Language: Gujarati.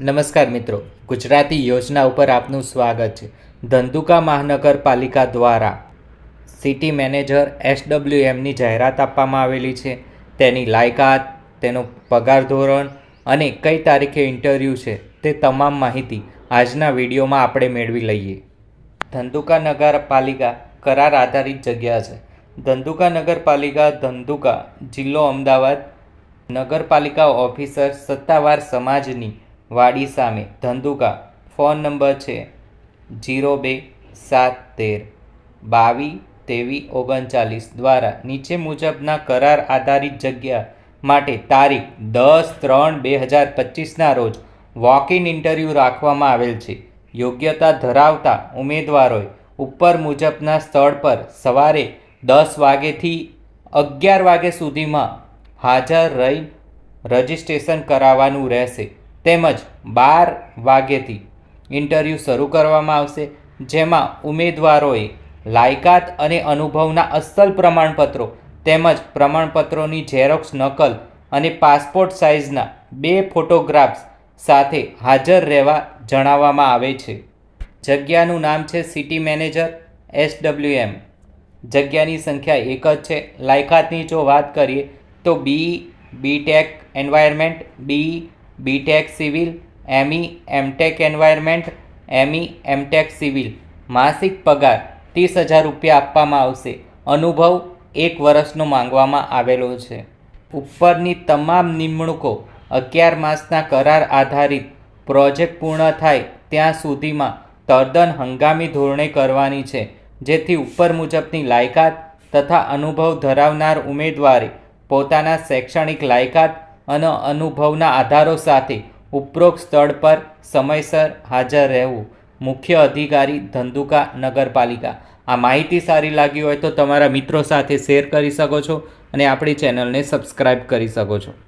નમસ્કાર મિત્રો. ગુજરાતી યોજના ઉપર આપનું સ્વાગત છે. ધંધુકા મહાનગરપાલિકા દ્વારા સિટી મેનેજર એસડબ્લ્યુએમની જાહેરાત આપવામાં આવેલી છે. તેની લાયકાત, તેનો પગાર ધોરણ અને કઈ તારીખે ઇન્ટરવ્યૂ છે તે તમામ માહિતી આજના વિડીયોમાં આપણે મેળવી લઈએ. ધંધુકા નગરપાલિકા કરાર આધારિત જગ્યા છે. ધંધુકા નગરપાલિકા ધંધુકા જિલ્લો અમદાવાદ નગરપાલિકા ઓફિસર સત્તાવાર સમાજની વાડી સામે ધંધુકા. ફોન નંબર છે જીરો બે સાત તેર. બાવીસ ત્રેવીસ ઓગણચાલીસ દ્વારા નીચે મુજબના કરાર આધારિત જગ્યા માટે તારીખ દસ ત્રણ બે હજાર પચીસના રોજ વોક ઇન ઇન્ટરવ્યૂ રાખવામાં આવેલ છે. યોગ્યતા ધરાવતા ઉમેદવારોએ ઉપર મુજબના સ્થળ પર સવારે દસ વાગ્યેથી અગિયાર વાગ્યા સુધીમાં હાજર રહી રજિસ્ટ્રેશન કરાવવાનું રહેશે. તેમજ બાર વાગ્યેથી ઇન્ટરવ્યૂ શરૂ કરવામાં આવશે, જેમાં ઉમેદવારોએ લાયકાત અને અનુભવના અસલ પ્રમાણપત્રો તેમજ પ્રમાણપત્રોની ઝેરોક્સ નકલ અને પાસપોર્ટ સાઇઝના બે ફોટોગ્રાફ્સ સાથે હાજર રહેવા જણાવવામાં આવે છે. જગ્યાનું નામ છે સિટી મેનેજર એસડબ્લ્યુએમ જગ્યાની સંખ્યા એક જ છે. લાયકાતની જો વાત કરીએ તો B B Tech environment B B Tech civil M E M Tech environment M E M Tech civil માસિક પગાર ત્રીસ હજાર રૂપિયા આપવામાં આવશે. અનુભવ એક વર્ષનો માંગવામાં આવેલો છે. ઉપરની તમામ નિમણૂકો અગિયાર માસના કરાર આધારિત પ્રોજેક્ટ પૂર્ણ થાય ત્યાં સુધીમાં તદ્દન હંગામી ધોરણે કરવાની છે, જેથી ઉપર મુજબની લાયકાત તથા અનુભવ ધરાવનાર ઉમેદવારે પોતાના શૈક્ષણિક લાયકાત અને અનુભવના આધારો સાથે ઉપરોક્ત સ્થળ પર સમયસર હાજર રહેવું. મુખ્ય અધિકારી ધંધુકા નગરપાલિકા. આ માહિતી સારી લાગી હોય તો તમારા મિત્રો સાથે શેર કરી શકો છો અને આપણી ચેનલને સબસ્ક્રાઈબ કરી શકો છો.